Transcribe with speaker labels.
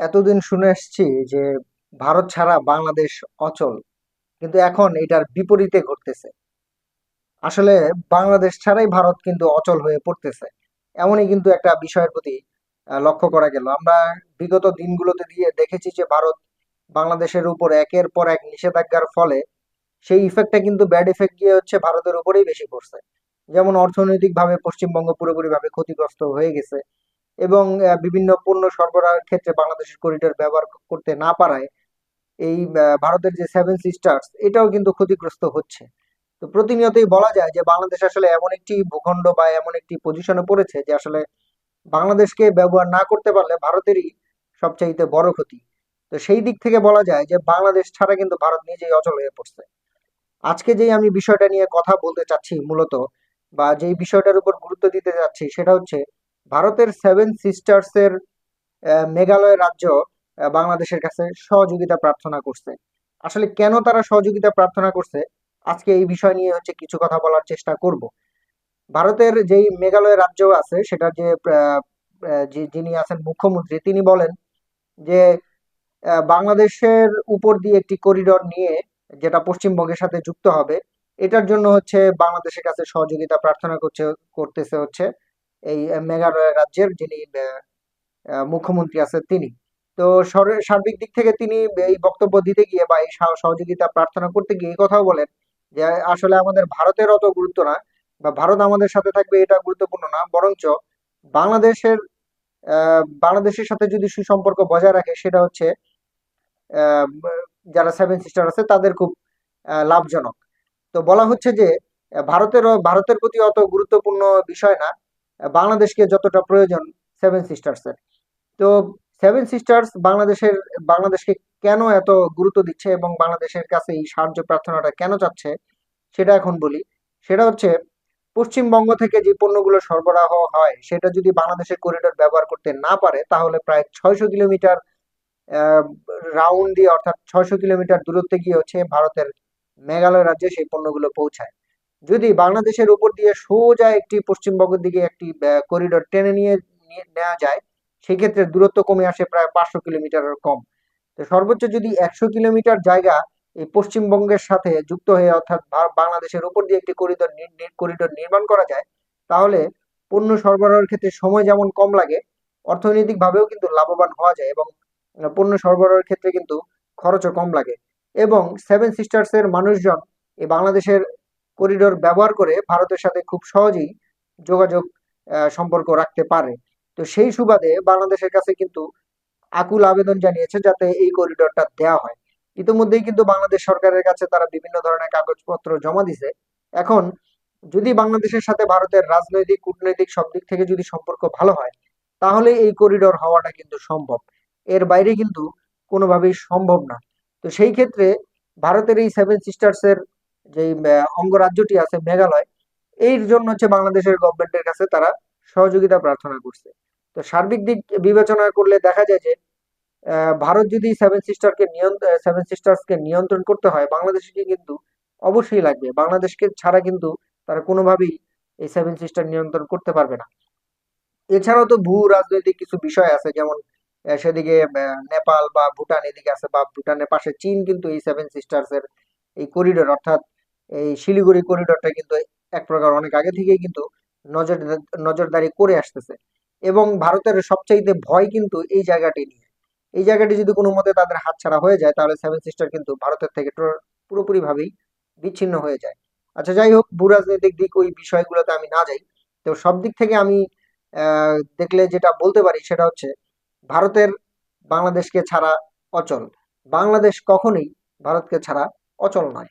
Speaker 1: এতদিন শুনে এসেছি যে ভারত ছাড়া বাংলাদেশ অচল। কিন্তু এখন এটার বিপরীতে ঘটতেছে। আসলে বাংলাদেশ ছাড়াই ভারত কিন্তু অচল হয়ে পড়তেছে। এমনই কিন্তু একটা বিষয়ের প্রতি লক্ষ্য করা গেল। আমরা বিগত দিনগুলোতে দিয়ে দেখেছি যে ভারত বাংলাদেশের উপর একের পর এক নিষেধাজ্ঞার ফলে সেই ইফেক্টটা কিন্তু ব্যাড ইফেক্ট গিয়ে হচ্ছে ভারতের উপরেই বেশি পড়ছে। যেমন অর্থনৈতিকভাবে পশ্চিমবঙ্গ পুরোপুরিভাবে ক্ষতিগ্রস্ত হয়ে গেছে। এবং বিভিন্ন পণ্য সরবরাহের ক্ষেত্রে বাংলাদেশের করিডোর ব্যবহার করতে না পারায় এই ভারতের যে সেভেন সিস্টার্স এটাও কিন্তু ক্ষতিগ্রস্ত হচ্ছে। তো প্রতিনিয়তই বলা যায় যে বাংলাদেশ আসলে এমন একটি ভূখণ্ড বা এমন একটি পজিশনে পড়েছে যে আসলে বাংলাদেশকে ব্যবহার না করতে পারলে ভারতেরই সবচাইতে বড় ক্ষতি। তো সেই দিক থেকে বলা যায় যে বাংলাদেশ ছাড়া কিন্তু ভারত নিজেই অচল হয়ে পড়ছে। আজকে যেই আমি বিষয়টা নিয়ে কথা বলতে চাচ্ছি মূলত বা যেই বিষয়টার উপর গুরুত্ব দিতে চাচ্ছি সেটা হচ্ছে ভারতের সেভেন সিস্টার্স এর আহ, মেঘালয় রাজ্য বাংলাদেশের কাছে সহযোগিতা প্রার্থনা করছে। আসলে কেন তারা সহযোগিতা প্রার্থনা করছে? আজকে এই বিষয় নিয়ে হচ্ছে কিছু কথা বলার চেষ্টা করব। ভারতের যেই মেঘালয় রাজ্য আছে সেটা যে যিনি আছেন মুখ্যমন্ত্রী তিনি বলেন যে বাংলাদেশের উপর দিয়ে একটি করিডোর নিয়ে যেটা পশ্চিমবঙ্গের সাথে যুক্ত হবে এটার জন্য হচ্ছে বাংলাদেশের কাছে সহযোগিতা প্রার্থনা করছে করতেছে হচ্ছে এই মেঘালয় রাজ্যের যিনি মুখ্যমন্ত্রী আছেন তিনি। তো সার্বিক দিক থেকে তিনি এই বক্তব্য দিতে গিয়ে বা এই সহযোগিতা প্রার্থনা করতে গিয়ে কথাও বলেন যে আসলে আমাদের ভারতের অত গুরুত্ব না বা ভারত আমাদের সাথে থাকবে এটা গুরুত্বপূর্ণ না বরঞ্চ বাংলাদেশের বাংলাদেশের সাথে যদি সুসম্পর্ক বজায় রাখে সেটা হচ্ছে যারা সেভেন সিস্টার আছে তাদের খুব লাভজনক। তো বলা হচ্ছে যে আহ, ভারতেরও ভারতের প্রতি অত গুরুত্বপূর্ণ বিষয় না বাংলাদেশকে যতটা প্রয়োজন সেভেন সিস্টার্সের তো সেভেন সিস্টার্স বাংলাদেশের, বাংলাদেশকে কেন এত গুরুত্ব দিচ্ছে এবং বাংলাদেশের কাছে এই সাহায্য প্রার্থনাটা কেন চাচ্ছে, সেটা এখন বলি। সেটা হচ্ছে, পশ্চিমবঙ্গ থেকে যে পণ্যগুলো সরবরাহ হয়, সেটা যদি বাংলাদেশের করিডোর ব্যবহার করতে না পারে, তাহলে প্রায় ছয়শো কিলোমিটার রাউন্ড দিয়ে অর্থাৎ ছয়শো কিলোমিটার দূরত্বে গিয়ে হচ্ছে ভারতের মেঘালয় রাজ্যে সেই পণ্যগুলো পৌঁছায়। যদি বাংলাদেশের উপর দিয়ে সোজা একটি পশ্চিমবঙ্গের দিকে একটি করিডোর টেনে নিয়ে নেওয়া যায় সেই ক্ষেত্রে দূরত্ব কমে আসে প্রায় পাঁচশো কিলোমিটারের কম। তো সর্বোচ্চ যদি একশো কিলোমিটার জায়গা এই পশ্চিমবঙ্গের সাথে যুক্ত হয়ে অর্থাৎ বাংলাদেশের উপর দিয়ে একটি করিডোর করিডোর নির্মাণ করা যায়, তাহলে পণ্য সরবরাহের ক্ষেত্রে সময় যেমন কম লাগে অর্থনৈতিক ভাবেও কিন্তু লাভবান হওয়া যায় এবং পণ্য সরবরাহের ক্ষেত্রে কিন্তু খরচও কম লাগে। এবং সেভেন সিস্টার্স এর মানুষজন এই বাংলাদেশের করিডোর ব্যবহার করে ভারতের সাথে খুব সহজেই যোগাযোগ সম্পর্ক রাখতে পারে। তো সেই সুবাদে বাংলাদেশের কাছে কিন্তু আকুল আবেদন জানিয়েছে যাতে এই করিডোরটা দেওয়া হয়। ইতিমধ্যেই কিন্তু বাংলাদেশ সরকারের কাছে তারা বিভিন্ন ধরনের কাগজপত্র জমা দিছে। এখন যদি বাংলাদেশের সাথে ভারতের রাজনৈতিক, কূটনৈতিক সব দিক থেকে যদি সম্পর্ক ভালো হয়, তাহলে এই করিডোর হওয়াটা কিন্তু সম্ভব। এর বাইরে কিন্তু কোনোভাবেই সম্ভব না। তো সেই ক্ষেত্রে ভারতের এই সেভেন সিস্টার্স এর যে অঙ্গরাজ্যটি আছে মেঘালয়, এর জন্য হচ্ছে বাংলাদেশের গভর্নমেন্টের কাছে তারা সহযোগিতা প্রার্থনা করছে। তো সার্বিক দিক বিবেচনা করলে দেখা যায় যে ভারত যদি সেভেন সিস্টারকে নিয়ন্ত্রণ সেভেন সিস্টার্সকে নিয়ন্ত্রণ করতে হয়, বাংলাদেশকে কিন্তু অবশ্যই লাগবে। বাংলাদেশকে ছাড়া কিন্তু তারা কোনোভাবেই এই সেভেন সিস্টার নিয়ন্ত্রণ করতে পারবে না। এছাড়াও তো ভূ রাজনৈতিক কিছু বিষয় আছে, যেমন সেদিকে নেপাল বা ভুটান এদিকে আছে, বা ভুটানের পাশে চীন কিন্তু এই সেভেন সিস্টার্স এর এই করিডোর অর্থাৎ এই শিলিগুড়ি করিডোরটা কিন্তু এক প্রকার অনেক আগে থেকেই কিন্তু নজর, নজরদারি করে আসতেছে। এবং ভারতের সবচাইতে ভয় কিন্তু এই জায়গাটি নিয়ে। এই জায়গাটি যদি কোনো মতে তাদের হাতছাড়া হয়ে যায়, তাহলে সেভেন সিস্টার কিন্তু ভারতের থেকে পুরোপুরি ভাবেই বিচ্ছিন্ন হয়ে যায়। আচ্ছা যাই হোক, ভূ রাজনৈতিক দিক ওই বিষয়গুলোতে আমি না যাই। তো সব দিক থেকে আমি দেখলে যেটা বলতে পারি সেটা হচ্ছে, ভারতের বাংলাদেশকে ছাড়া অচল। বাংলাদেশ কখনোই ভারতকে ছাড়া অচল নয়।